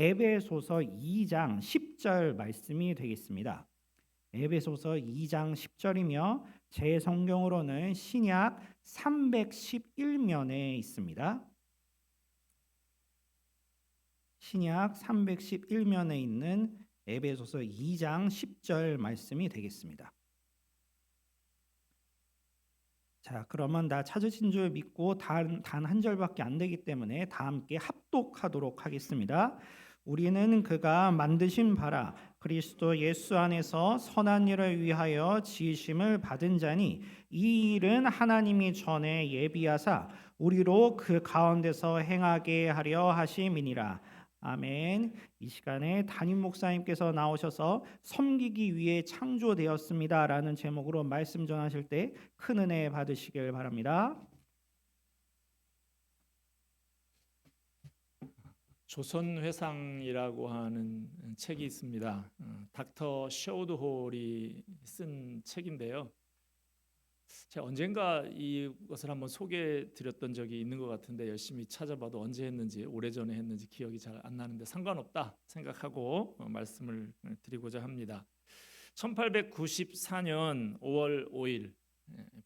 에베소서 2장 10절 말씀이 되겠습니다. 에베소서 2장 10절이며 제 성경으로는 신약 311면에 있습니다. 신약 311면에 있는 에베소서 2장 10절 말씀이 되겠습니다. 자, 그러면 다 찾으신 줄 믿고 단 한 절밖에 안 되기 때문에 다 함께 합독하도록 하겠습니다. 우리는 그가 만드신 바라 그리스도 예수 안에서 선한 일을 위하여 지으심을 받은 자니 이 일은 하나님이 전에 예비하사 우리로 그 가운데서 행하게 하려 하심이니라. 아멘. 이 시간에 담임 목사님께서 나오셔서 섬기기 위해 창조되었습니다라는 제목으로 말씀 전하실 때 큰 은혜 받으시길 바랍니다. 조선회상이라고 하는 책이 있습니다. 어, 닥터 쇼드홀이 쓴 책인데요. 제가 언젠가 이것을 한번 소개해 드렸던 적이 있는 것 같은데 열심히 찾아봐도 언제 했는지 오래전에 했는지 기억이 잘 안 나는데 상관없다 생각하고 어, 말씀을 드리고자 합니다. 1894년 5월 5일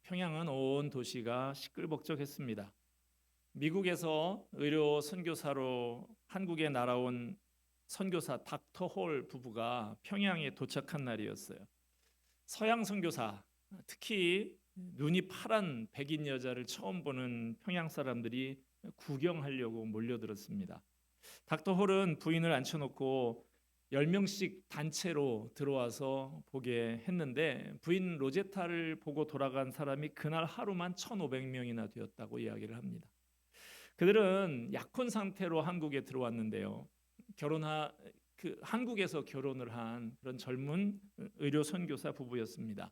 평양은 온 도시가 시끌벅적했습니다. 미국에서 의료 선교사로 한국에 날아온 선교사 닥터 홀 부부가 평양에 도착한 날이었어요. 서양 선교사, 특히 눈이 파란 백인 여자를 처음 보는 평양 사람들이 구경하려고 몰려들었습니다. 닥터 홀은 부인을 앉혀놓고 10명씩 단체로 들어와서 보게 했는데 부인 로제타를 보고 돌아간 사람이 그날 하루만 1,500명이나 되었다고 이야기를 합니다. 그들은 약혼 상태로 한국에 들어왔는데요. 결혼하 그 한국에서 결혼을 한 그런 젊은 의료 선교사 부부였습니다.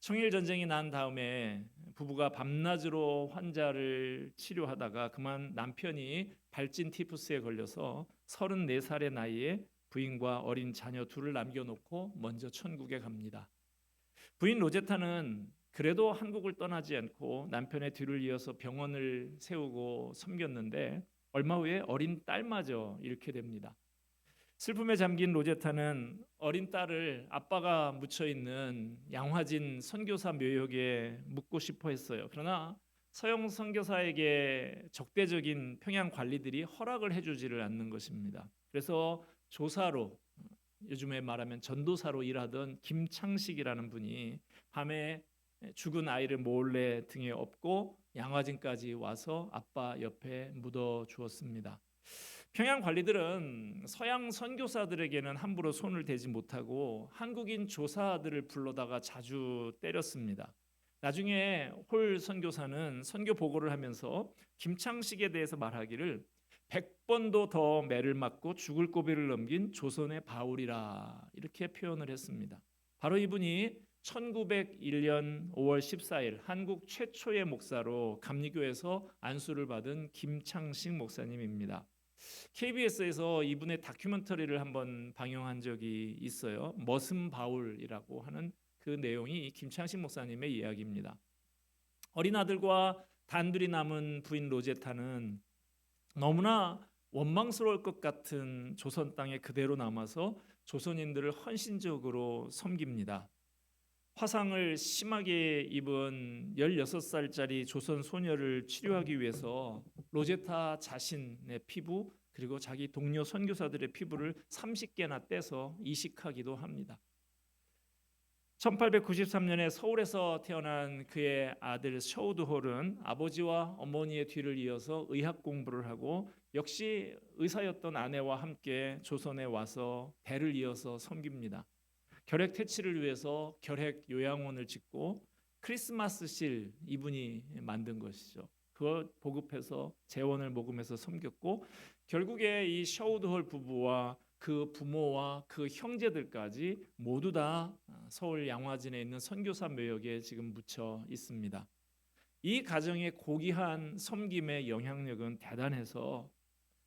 청일 전쟁이 난 다음에 부부가 밤낮으로 환자를 치료하다가 그만 남편이 발진 티푸스에 걸려서 34살의 나이에 부인과 어린 자녀 둘을 남겨놓고 먼저 천국에 갑니다. 부인 로제타는 그래도 한국을 떠나지 않고 남편의 뒤를 이어서 병원을 세우고 섬겼는데 얼마 후에 어린 딸마저 잃게 됩니다. 슬픔에 잠긴 로제타는 어린 딸을 아빠가 묻혀 있는 양화진 선교사 묘역에 묻고 싶어 했어요. 그러나 서영 선교사에게 적대적인 평양 관리들이 허락을 해주지를 않는 것입니다. 그래서 조사로 요즘에 말하면 전도사로 일하던 김창식이라는 분이 밤에 죽은 아이를 몰래 등에 업고 양화진까지 와서 아빠 옆에 묻어 주었습니다. 평양 관리들은 서양 선교사들에게는 함부로 손을 대지 못하고 한국인 조사들을 불러다가 자주 때렸습니다. 나중에 홀 선교사는 선교 보고를 하면서 김창식에 대해서 말하기를 100번도 더 매를 맞고 죽을 고비를 넘긴 조선의 바울이라 이렇게 표현을 했습니다. 바로 이분이 1901년 5월 14일 한국 최초의 목사로 감리교에서 안수를 받은 김창식 목사님입니다. KBS에서 이분의 다큐멘터리를 한번 방영한 적이 있어요. 머슴 바울이라고 하는 그 내용이 김창식 목사님의 이야기입니다. 어린 아들과 단둘이 남은 부인 로제타는 너무나 원망스러울 것 같은 조선 땅에 그대로 남아서 조선인들을 헌신적으로 섬깁니다. 화상을 심하게 입은 16살짜리 조선 소녀를 치료하기 위해서 로제타 자신의 피부 그리고 자기 동료 선교사들의 피부를 30개나 떼서 이식하기도 합니다. 1893년에 서울에서 태어난 그의 아들 셔우드홀은 아버지와 어머니의 뒤를 이어서 의학 공부를 하고 역시 의사였던 아내와 함께 조선에 와서 대를 이어서 섬깁니다. 결핵 퇴치를 위해서 결핵 요양원을 짓고 크리스마스 실 이분이 만든 것이죠. 그걸 보급해서 재원을 모금해서 섬겼고 결국에 이 셔우드홀 부부와 그 부모와 그 형제들까지 모두 다 서울 양화진에 있는 선교사 묘역에 지금 묻혀 있습니다. 이 가정의 고귀한 섬김의 영향력은 대단해서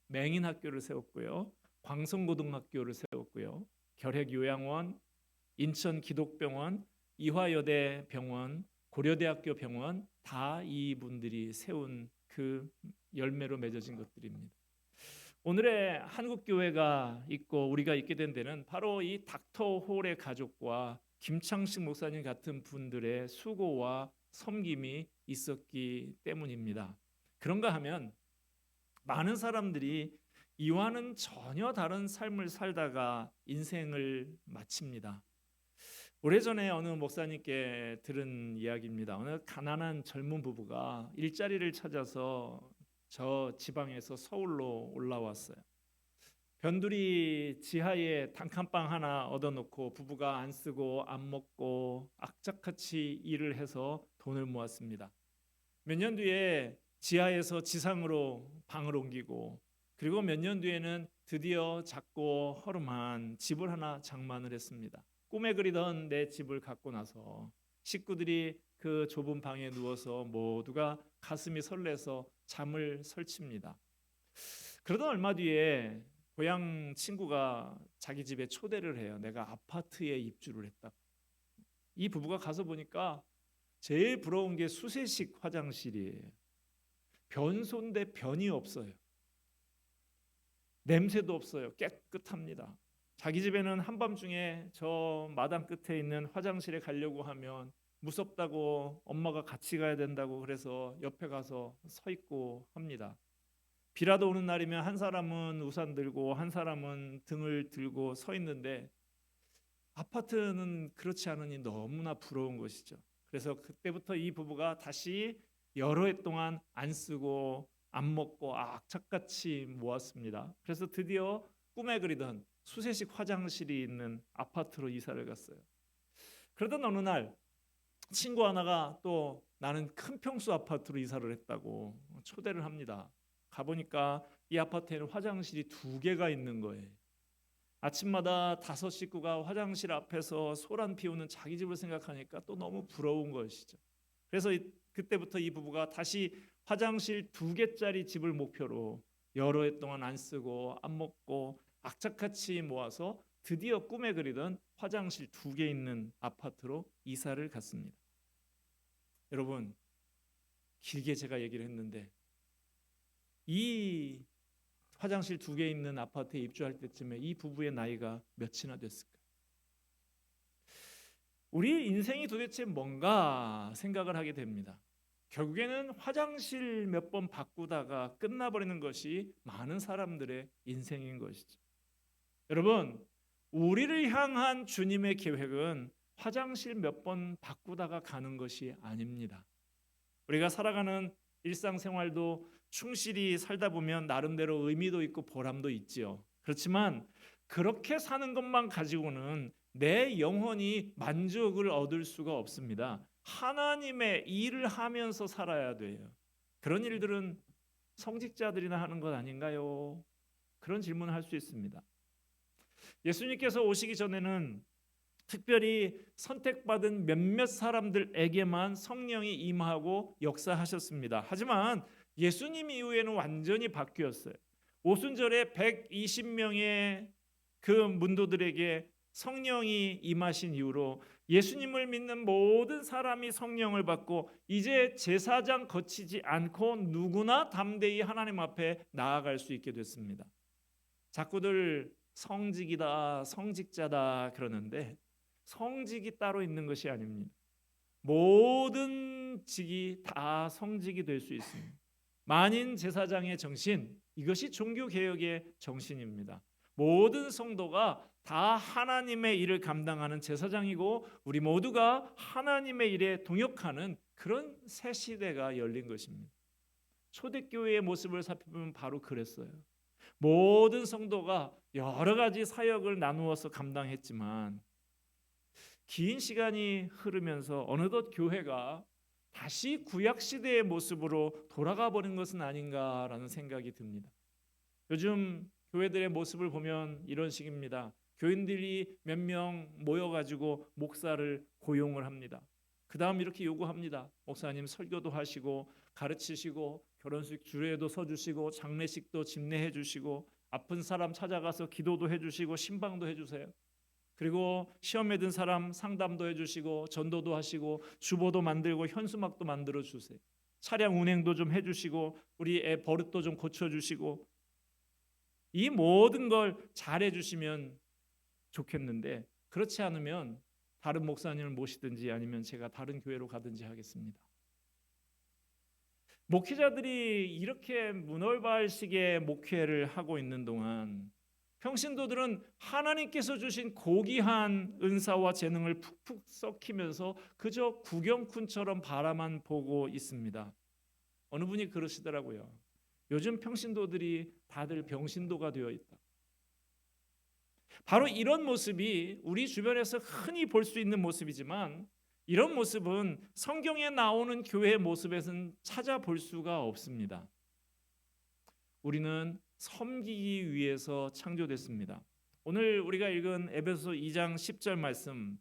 맹인 학교를 세웠고요. 광성고등학교를 세웠고요. 결핵 요양원, 인천 기독병원, 이화여대 병원, 고려대학교 병원 다 이분들이 세운 그 열매로 맺어진 것들입니다. 오늘의 한국 교회가 있고 우리가 있게 된 데는 바로 이 닥터 홀의 가족과 김창식 목사님 같은 분들의 수고와 섬김이 있었기 때문입니다. 그런가 하면 많은 사람들이 이와는 전혀 다른 삶을 살다가 인생을 마칩니다. 오래전에 어느 목사님께 들은 이야기입니다. 어느 가난한 젊은 부부가 일자리를 찾아서 저 지방에서 서울로 올라왔어요. 변두리 지하에 단칸방 하나 얻어놓고 부부가 안 쓰고 안 먹고 악착같이 일을 해서 돈을 모았습니다. 몇 년 뒤에 지하에서 지상으로 방을 옮기고 그리고 몇 년 뒤에는 드디어 작고 허름한 집을 하나 장만을 했습니다. 꿈에 그리던 내 집을 갖고 나서 식구들이 그 좁은 방에 누워서 모두가 가슴이 설레서 잠을 설칩니다. 그러던 얼마 뒤에 고향 친구가 자기 집에 초대를 해요. 내가 아파트에 입주를 했다. 이 부부가 가서 보니까 제일 부러운 게 수세식 화장실이에요. 변소인데 변이 없어요. 냄새도 없어요. 깨끗합니다. 자기 집에는 한밤중에 저 마당 끝에 있는 화장실에 가려고 하면 무섭다고 엄마가 같이 가야 된다고 그래서 옆에 가서 서 있고 합니다. 비라도 오는 날이면 한 사람은 우산 들고 한 사람은 등을 들고 서 있는데 아파트는 그렇지 않으니 너무나 부러운 것이죠. 그래서 그때부터 이 부부가 다시 여러 해 동안 안 쓰고 안 먹고 악착같이 모았습니다. 그래서 드디어 꿈에 그리던 수세식 화장실이 있는 아파트로 이사를 갔어요. 그러던 어느 날 친구 하나가 또 나는 큰 평수 아파트로 이사를 했다고 초대를 합니다. 가보니까 이 아파트에는 화장실이 두 개가 있는 거예요. 아침마다 다섯 식구가 화장실 앞에서 소란 피우는 자기 집을 생각하니까 또 너무 부러운 것이죠. 그래서 이- 그때부터 이 부부가 다시 화장실 두 개짜리 집을 목표로 여러 해 동안 안 쓰고 안 먹고 악착같이 모아서 드디어 꿈에 그리던 화장실 두 개 있는 아파트로 이사를 갔습니다. 여러분 길게 제가 얘기를 했는데 이 화장실 두 개 있는 아파트에 입주할 때쯤에 이 부부의 나이가 몇이나 됐을까? 우리 인생이 도대체 뭔가 생각을 하게 됩니다. 결국에는 화장실 몇 번 바꾸다가 끝나버리는 것이 많은 사람들의 인생인 것이죠. 여러분, 우리를 향한 주님의 계획은 화장실 몇 번 바꾸다가 가는 것이 아닙니다. 우리가 살아가는 일상생활도 충실히 살다 보면 나름대로 의미도 있고 보람도 있지요. 그렇지만 그렇게 사는 것만 가지고는 내 영혼이 만족을 얻을 수가 없습니다. 하나님의 일을 하면서 살아야 돼요. 그런 일들은 성직자들이나 하는 것 아닌가요? 그런 질문을 할 수 있습니다. 예수님께서 오시기 전에는 특별히 선택받은 몇몇 사람들에게만 성령이 임하고 역사하셨습니다. 하지만 예수님 이후에는 완전히 바뀌었어요. 오순절에 120명의 그 문도들에게 성령이 임하신 이후로 예수님을 믿는 모든 사람이 성령을 받고 이제 제사장 거치지 않고 누구나 담대히 하나님 앞에 나아갈 수 있게 됐습니다. 자꾸들 성직이다, 성직자다 그러는데 성직이 따로 있는 것이 아닙니다. 모든 직이 다 성직이 될 수 있습니다. 만인 제사장의 정신 이것이 종교 개혁의 정신입니다. 모든 성도가 다 하나님의 일을 감당하는 제사장이고 우리 모두가 하나님의 일에 동역하는 그런 새 시대가 열린 것입니다. 초대교회의 모습을 살펴보면 바로 그랬어요. 모든 성도가 여러 가지 사역을 나누어서 감당했지만 긴 시간이 흐르면서 어느덧 교회가 다시 구약 시대의 모습으로 돌아가 버린 것은 아닌가라는 생각이 듭니다. 요즘 교회들의 모습을 보면 이런 식입니다. 교인들이 몇 명 모여가지고 목사를 고용을 합니다. 그 다음 이렇게 요구합니다. 목사님 설교도 하시고 가르치시고 결혼식 주례도 서주시고 장례식도 집례해 주시고 아픈 사람 찾아가서 기도도 해주시고 신방도 해주세요. 그리고 시험에 든 사람 상담도 해주시고 전도도 하시고 주보도 만들고 현수막도 만들어 주세요. 차량 운행도 좀 해주시고 우리 애 버릇도 좀 고쳐주시고 이 모든 걸 잘해 주시면 좋겠는데 그렇지 않으면 다른 목사님을 모시든지 아니면 제가 다른 교회로 가든지 하겠습니다. 목회자들이 이렇게 문얼발식의 목회를 하고 있는 동안 평신도들은 하나님께서 주신 고귀한 은사와 재능을 푹푹 썩히면서 그저 구경꾼처럼 바라만 보고 있습니다. 어느 분이 그러시더라고요. 요즘 평신도들이 다들 병신도가 되어 있다. 바로 이런 모습이 우리 주변에서 흔히 볼 수 있는 모습이지만 이런 모습은 성경에 나오는 교회의 모습에서는 찾아볼 수가 없습니다. 우리는 섬기기 위해서 창조됐습니다. 오늘 우리가 읽은 에베소 2장 10절 말씀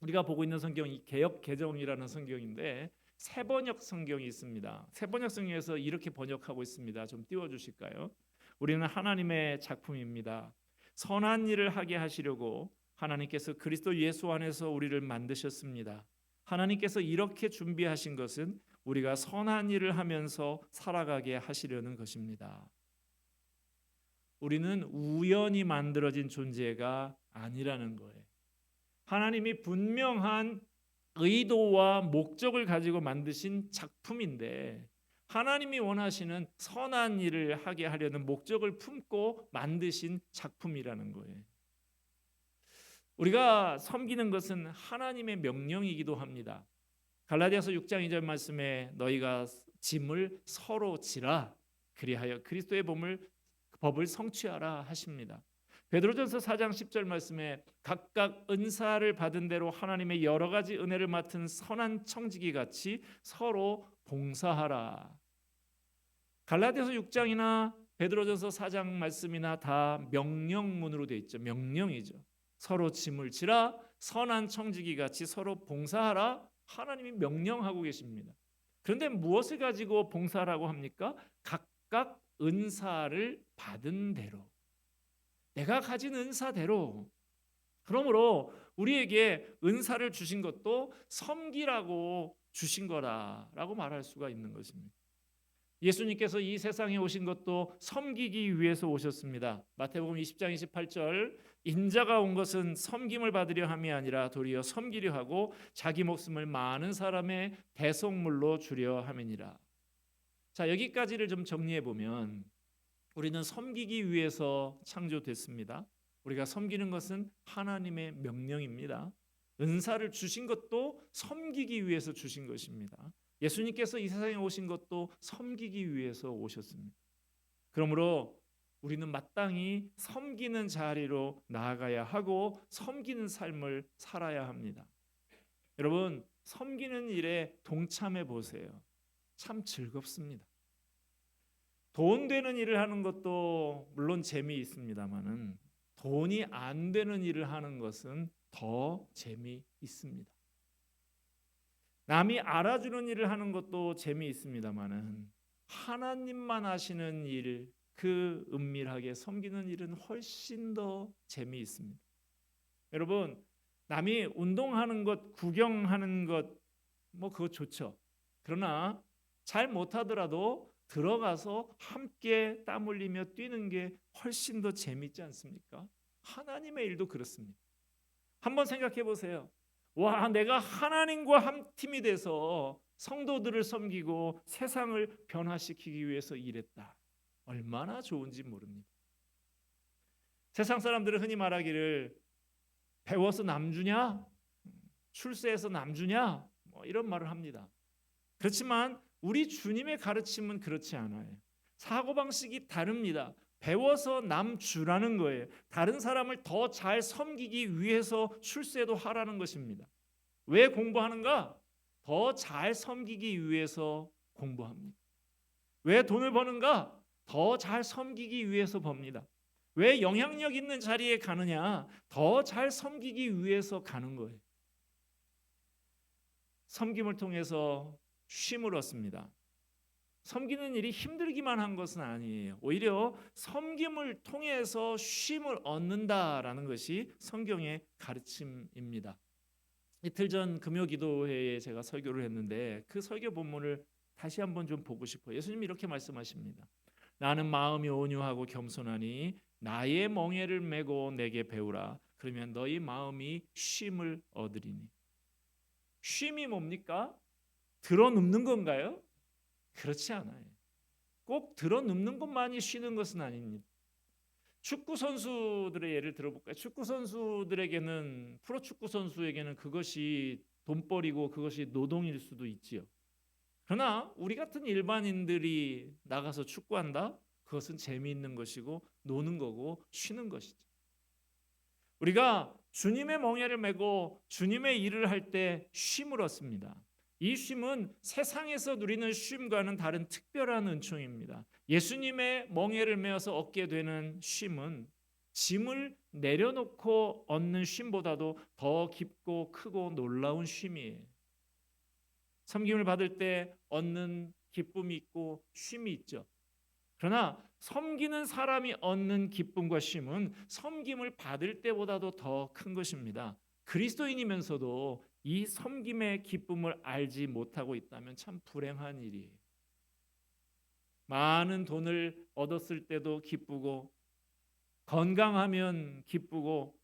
우리가 보고 있는 성경이 개역 개정이라는 성경인데 세 번역 성경이 있습니다. 세 번역 성경에서 이렇게 번역하고 있습니다. 좀 띄워 주실까요? 우리는 하나님의 작품입니다. 선한 일을 하게 하시려고 하나님께서 그리스도 예수 안에서 우리를 만드셨습니다. 하나님께서 이렇게 준비하신 것은 우리가 선한 일을 하면서 살아가게 하시려는 것입니다. 우리는 우연히 만들어진 존재가 아니라는 거예요. 하나님이 분명한 의도와 목적을 가지고 만드신 작품인데 하나님이 원하시는 선한 일을 하게 하려는 목적을 품고 만드신 작품이라는 거예요. 우리가 섬기는 것은 하나님의 명령이기도 합니다. 갈라디아서 6장 2절 말씀에 너희가 짐을 서로 지라 그리하여 그리스도의 몸을 법을 성취하라 하십니다. 베드로전서 4장 10절 말씀에 각각 은사를 받은 대로 하나님의 여러 가지 은혜를 맡은 선한 청지기 같이 서로 봉사하라. 갈라디아서 6장이나 베드로전서 4장 말씀이나 다 명령문으로 되어 있죠. 명령이죠. 서로 짐을 지라 선한 청지기 같이 서로 봉사하라 하나님이 명령하고 계십니다. 그런데 무엇을 가지고 봉사라고 합니까? 각각 은사를 받은 대로 내가 가진 은사대로 그러므로 우리에게 은사를 주신 것도 섬기라고 주신 거라라고 말할 수가 있는 것입니다. 예수님께서 이 세상에 오신 것도 섬기기 위해서 오셨습니다. 마태복음 20장 28절 인자가 온 것은 섬김을 받으려 함이 아니라 도리어 섬기려 하고 자기 목숨을 많은 사람의 대속물로 주려 함이니라. 자, 여기까지를 좀 정리해 보면 우리는 섬기기 위해서 창조됐습니다. 우리가 섬기는 것은 하나님의 명령입니다. 은사를 주신 것도 섬기기 위해서 주신 것입니다. 예수님께서 이 세상에 오신 것도 섬기기 위해서 오셨습니다. 그러므로 우리는 마땅히 섬기는 자리로 나아가야 하고 섬기는 삶을 살아야 합니다. 여러분, 섬기는 일에 동참해 보세요. 참 즐겁습니다. 돈 되는 일을 하는 것도 물론 재미 있습니다만은 돈이 안 되는 일을 하는 것은 더 재미 있습니다. 남이 알아주는 일을 하는 것도 재미 있습니다만은 하나님만 하시는 일, 그 은밀하게 섬기는 일은 훨씬 더 재미 있습니다. 여러분, 남이 운동하는 것, 구경하는 것, 뭐 그거 좋죠. 그러나 잘 못하더라도 들어가서 함께 땀 흘리며 뛰는 게 훨씬 더 재밌지 않습니까? 하나님의 일도 그렇습니다. 한번 생각해 보세요. 와, 내가 하나님과 한 팀이 돼서 성도들을 섬기고 세상을 변화시키기 위해서 일했다. 얼마나 좋은지 모릅니다. 세상 사람들은 흔히 말하기를 배워서 남주냐? 출세해서 남주냐? 뭐 이런 말을 합니다. 그렇지만 우리 주님의 가르침은 그렇지 않아요. 사고방식이 다릅니다. 배워서 남주라는 거예요. 다른 사람을 더 잘 섬기기 위해서 출세도 하라는 것입니다. 왜 공부하는가? 더 잘 섬기기 위해서 공부합니다. 왜 돈을 버는가? 더 잘 섬기기 위해서 법니다. 왜 영향력 있는 자리에 가느냐? 더 잘 섬기기 위해서 가는 거예요. 섬김을 통해서 쉼을 얻습니다. 섬기는 일이 힘들기만 한 것은 아니에요. 오히려 섬김을 통해서 쉼을 얻는다라는 것이 성경의 가르침입니다. 이틀 전 금요 기도회에 제가 설교를 했는데 그 설교 본문을 다시 한번 좀 보고 싶어요. 예수님이 이렇게 말씀하십니다. 나는 마음이 온유하고 겸손하니 나의 멍에를 메고 내게 배우라. 그러면 너희 마음이 쉼을 얻으리니. 쉼이 뭡니까? 들어눕는 건가요? 그렇지 않아요. 꼭 들어눕는 것만이 쉬는 것은 아닙니다. 축구 선수들의 예를 들어볼까요? 축구 선수들에게는 프로 축구 선수에게는 그것이 돈벌이고 그것이 노동일 수도 있지요. 그러나 우리 같은 일반인들이 나가서 축구한다? 그것은 재미있는 것이고 노는 거고 쉬는 것이죠. 우리가 주님의 멍에를 메고 주님의 일을 할 때 쉼을 얻습니다. 이 쉼은 세상에서 누리는 쉼과는 다른 특별한 은총입니다. 예수님의 멍에를 메어서 얻게 되는 쉼은 짐을 내려놓고 얻는 쉼보다도 더 깊고 크고 놀라운 쉼이에요. 섬김을 받을 때 얻는 기쁨이 있고 쉼이 있죠. 그러나 섬기는 사람이 얻는 기쁨과 쉼은 섬김을 받을 때보다도 더 큰 것입니다. 그리스도인이면서도 이 섬김의 기쁨을 알지 못하고 있다면 참 불행한 일이에요. 많은 돈을 얻었을 때도 기쁘고 건강하면 기쁘고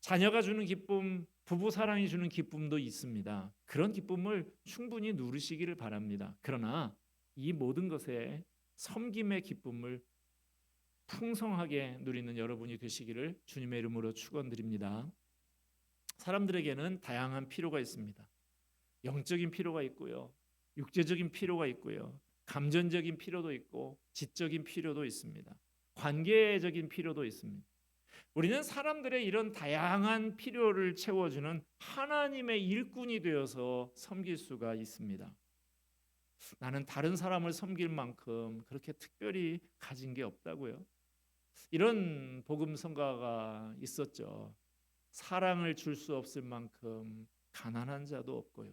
자녀가 주는 기쁨, 부부 사랑이 주는 기쁨도 있습니다. 그런 기쁨을 충분히 누리시기를 바랍니다. 그러나 이 모든 것에 섬김의 기쁨을 풍성하게 누리는 여러분이 되시기를 주님의 이름으로 축원드립니다. 사람들에게는 다양한 필요가 있습니다. 영적인 필요가 있고요. 육체적인 필요가 있고요. 감정적인 필요도 있고 지적인 필요도 있습니다. 관계적인 필요도 있습니다. 우리는 사람들의 이런 다양한 필요를 채워주는 하나님의 일꾼이 되어서 섬길 수가 있습니다. 나는 다른 사람을 섬길 만큼 그렇게 특별히 가진 게 없다고요. 이런 복음 성가가 있었죠. 사랑을 줄 수 없을 만큼 가난한 자도 없고요.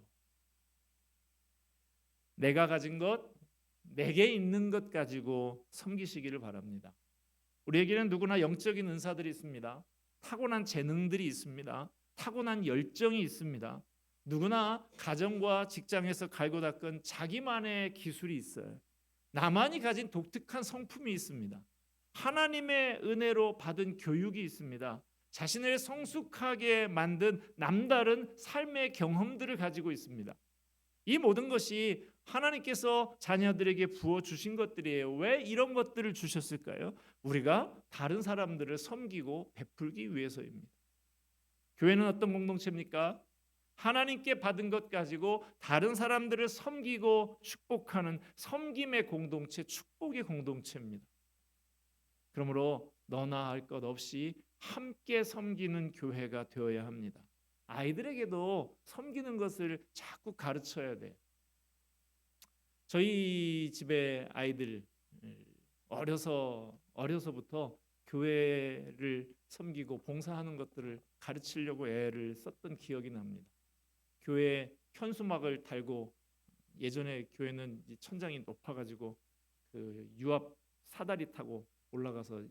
내가 가진 것, 내게 있는 것 가지고 섬기시기를 바랍니다. 우리에게는 누구나 영적인 은사들이 있습니다. 타고난 재능들이 있습니다. 타고난 열정이 있습니다. 누구나 가정과 직장에서 갈고 닦은 자기만의 기술이 있어요. 나만이 가진 독특한 성품이 있습니다. 하나님의 은혜로 받은 교육이 있습니다. 자신을 성숙하게 만든 남다른 삶의 경험들을 가지고 있습니다. 이 모든 것이 하나님께서 자녀들에게 부어 주신 것들이에요. 왜 이런 것들을 주셨을까요? 우리가 다른 사람들을 섬기고 베풀기 위해서입니다. 교회는 어떤 공동체입니까? 하나님께 받은 것 가지고 다른 사람들을 섬기고 축복하는 섬김의 공동체, 축복의 공동체입니다. 그러므로 너나 할 것 없이 함께 섬기는 교회가 되어야 합니다. 아이들에게도 섬기는 것을 자꾸 가르쳐야 돼. 저희 집에 아이들 어려서 어려서부터 교회를 섬기고 봉사하는 것들을 가르치려고 애를 썼던 기억이 납니다. 교회 현수막을 달고 예전에 교회는 천장이 높아가지고 그 유압 사다리 타고 올라가서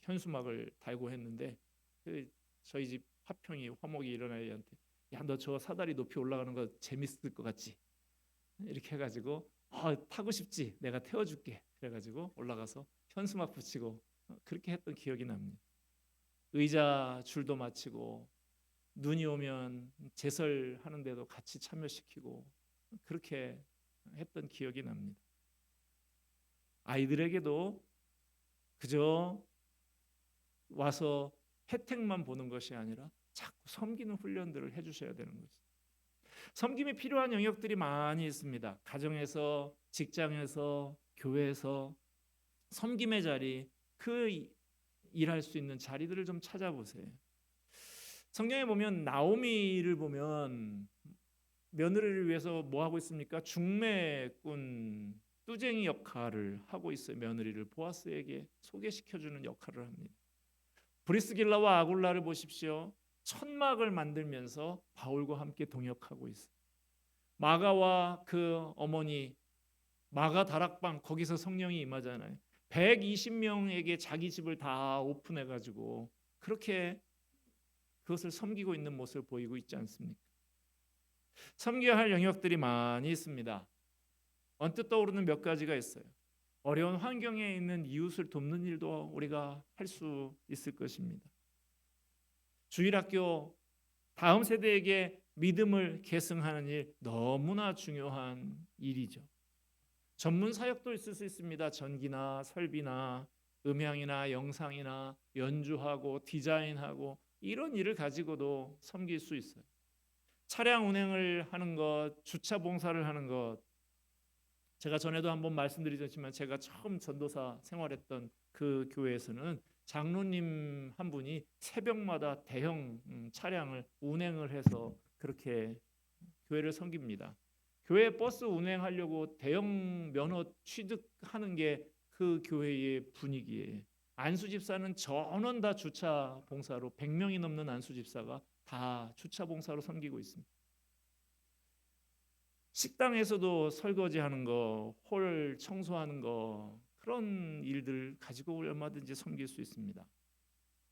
현수막을 달고 했는데 그 저희 집 화평이 화목이 일어난 애한테 야 너 저 사다리 높이 올라가는 거 재밌을 것 같지? 이렇게 해가지고 어, 타고 싶지 내가 태워줄게 그래가지고 올라가서 현수막 붙이고 그렇게 했던 기억이 납니다. 의자 줄도 마치고 눈이 오면 제설하는데도 같이 참여시키고 그렇게 했던 기억이 납니다. 아이들에게도 그저 와서 혜택만 보는 것이 아니라 자꾸 섬기는 훈련들을 해주셔야 되는 거죠. 섬김이 필요한 영역들이 많이 있습니다. 가정에서, 직장에서, 교회에서 섬김의 자리, 그 일할 수 있는 자리들을 좀 찾아보세요. 성경에 보면 나오미를 보면 며느리를 위해서 뭐 하고 있습니까? 중매꾼 뚜쟁이 역할을 하고 있어요. 며느리를 보아스에게 소개시켜 주는 역할을 합니다. 브리스길라와 아굴라를 보십시오. 천막을 만들면서 바울과 함께 동역하고 있어요. 마가와 그 어머니 마가 다락방 거기서 성령이 임하잖아요. 120명에게 자기 집을 다 오픈해 가지고 그렇게 그것을 섬기고 있는 모습을 보이고 있지 않습니까? 섬겨야 할 영역들이 많이 있습니다. 언뜻 떠오르는 몇 가지가 있어요. 어려운 환경에 있는 이웃을 돕는 일도 우리가 할 수 있을 것입니다. 주일학교 다음 세대에게 믿음을 계승하는 일 너무나 중요한 일이죠. 전문 사역도 있을 수 있습니다. 전기나 설비나 음향이나 영상이나 연주하고 디자인하고 이런 일을 가지고도 섬길 수 있어요. 차량 운행을 하는 것, 주차 봉사를 하는 것. 제가 전에도 한번 말씀드리셨지만 제가 처음 전도사 생활했던 그 교회에서는 장로님 한 분이 새벽마다 대형 음, 차량을 운행을 해서 그렇게 교회를 섬깁니다. 교회 버스 운행하려고 대형 면허 취득하는 게 그 교회의 분위기에 안수 집사는 전원 다 주차 봉사로 100명이 넘는 안수 집사가 다 주차 봉사로 섬기고 있습니다. 식당에서도 설거지하는 거, 홀 청소하는 거 그런 일들 가지고 얼마든지 섬길 수 있습니다.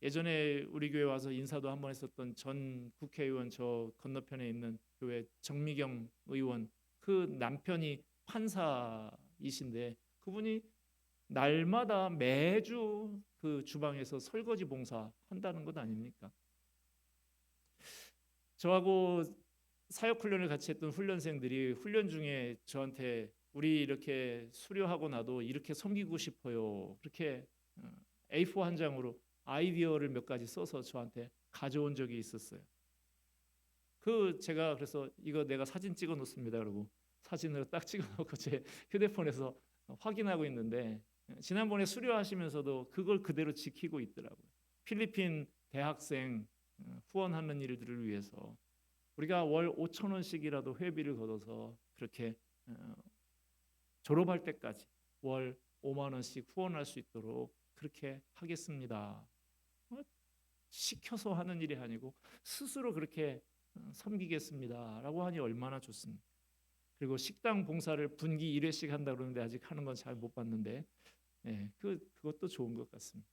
예전에 우리 교회 와서 인사도 한 번 했었던 전 국회의원 저 건너편에 있는 교회 정미경 의원 그 남편이 판사이신데 그분이 날마다 매주 그 주방에서 설거지 봉사 한다는 것 아닙니까? 저하고 사역 훈련을 같이 했던 훈련생들이 훈련 중에 저한테 우리 이렇게 수료하고 나도 이렇게 섬기고 싶어요. 그렇게 어, A4 한 장으로 아이디어를 몇 가지 써서 저한테 가져온 적이 있었어요. 그 제가 그래서 이거 내가 사진 찍어 놓습니다. 그러고 사진으로 딱 찍어 놓고 제 휴대폰에서 확인하고 있는데 지난번에 수료하시면서도 그걸 그대로 지키고 있더라고요. 필리핀 대학생 어, 후원하는 일들을 위해서 우리가 월 5천 원씩이라도 회비를 걷어서 그렇게 어, 졸업할 때까지 월 5만 원씩 후원할 수 있도록 그렇게 하겠습니다. 어, 시켜서 하는 일이 아니고 스스로 그렇게 어, 섬기겠습니다라고 하니 얼마나 좋습니까? 그리고 식당 봉사를 분기 1회씩 한다 그러는데 아직 하는 건 잘 못 봤는데 예, 그 그것도 좋은 것 같습니다.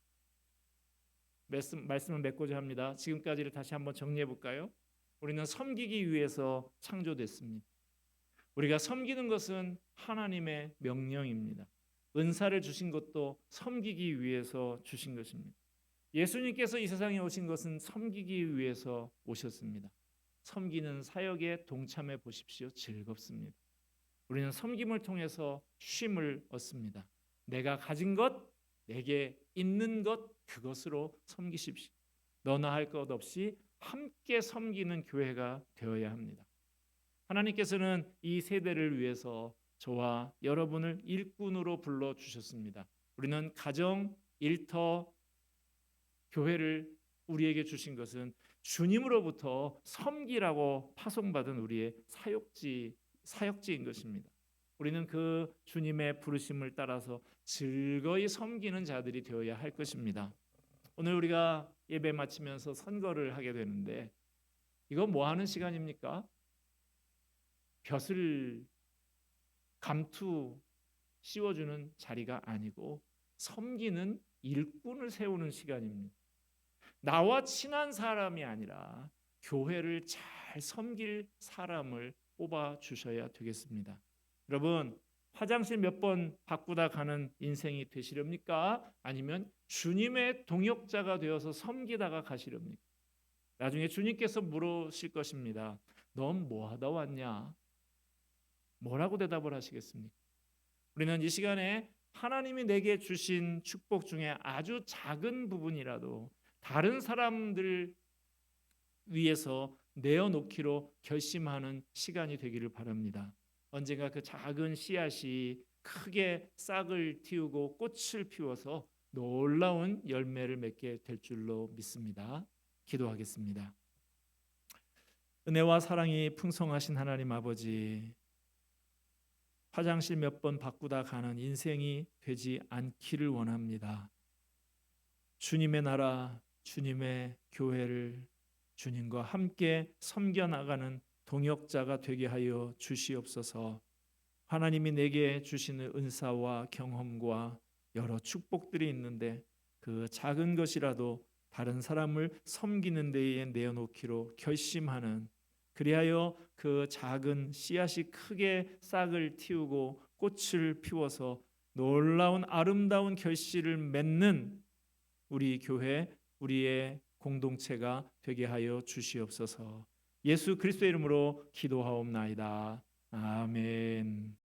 말씀 말씀을 맺고자 합니다. 지금까지를 다시 한번 정리해 볼까요? 우리는 섬기기 위해서 창조됐습니다. 우리가 섬기는 것은 하나님의 명령입니다. 은사를 주신 것도 섬기기 위해서 주신 것입니다. 예수님께서 이 세상에 오신 것은 섬기기 위해서 오셨습니다. 섬기는 사역에 동참해 보십시오. 즐겁습니다. 우리는 섬김을 통해서 쉼을 얻습니다. 내가 가진 것, 내게 있는 것 그것으로 섬기십시오. 너나 할 것 없이 함께 섬기는 교회가 되어야 합니다. 하나님께서는 이 세대를 위해서 저와 여러분을 일꾼으로 불러 주셨습니다. 우리는 가정, 일터, 교회를 우리에게 주신 것은 주님으로부터 섬기라고 파송받은 우리의 사역지 사역지인 것입니다. 우리는 그 주님의 부르심을 따라서 즐거이 섬기는 자들이 되어야 할 것입니다. 오늘 우리가 예배 마치면서 선거를 하게 되는데 이건 뭐 하는 시간입니까? 벼슬 감투 씌워주는 자리가 아니고 섬기는 일꾼을 세우는 시간입니다. 나와 친한 사람이 아니라 교회를 잘 섬길 사람을 뽑아 주셔야 되겠습니다. 여러분 화장실 몇 번 바꾸다 가는 인생이 되시렵니까? 아니면 주님의 동역자가 되어서 섬기다가 가시렵니까? 나중에 주님께서 물으실 것입니다. 넌 뭐 하다 왔냐? 뭐라고 대답을 하시겠습니까? 우리는 이 시간에 하나님이 내게 주신 축복 중에 아주 작은 부분이라도 다른 사람들 위해서 내어놓기로 결심하는 시간이 되기를 바랍니다. 언젠가 그 작은 씨앗이 크게 싹을 틔우고 꽃을 피워서 놀라운 열매를 맺게 될 줄로 믿습니다. 기도하겠습니다. 은혜와 사랑이 풍성하신 하나님 아버지, 화장실 몇 번 바꾸다 가는 인생이 되지 않기를 원합니다. 주님의 나라, 주님의 교회를 주님과 함께 섬겨 나가는 동역자가 되게 하여 주시옵소서. 하나님이 내게 주시는 은사와 경험과 여러 축복들이 있는데 그 작은 것이라도 다른 사람을 섬기는 데에 내어놓기로 결심하는 그리하여 그 작은 씨앗이 크게 싹을 틔우고 꽃을 피워서 놀라운 아름다운 결실을 맺는 우리 교회 우리의 공동체가 되게 하여 주시옵소서. 예수 그리스도의 이름으로 기도하옵나이다. 아멘.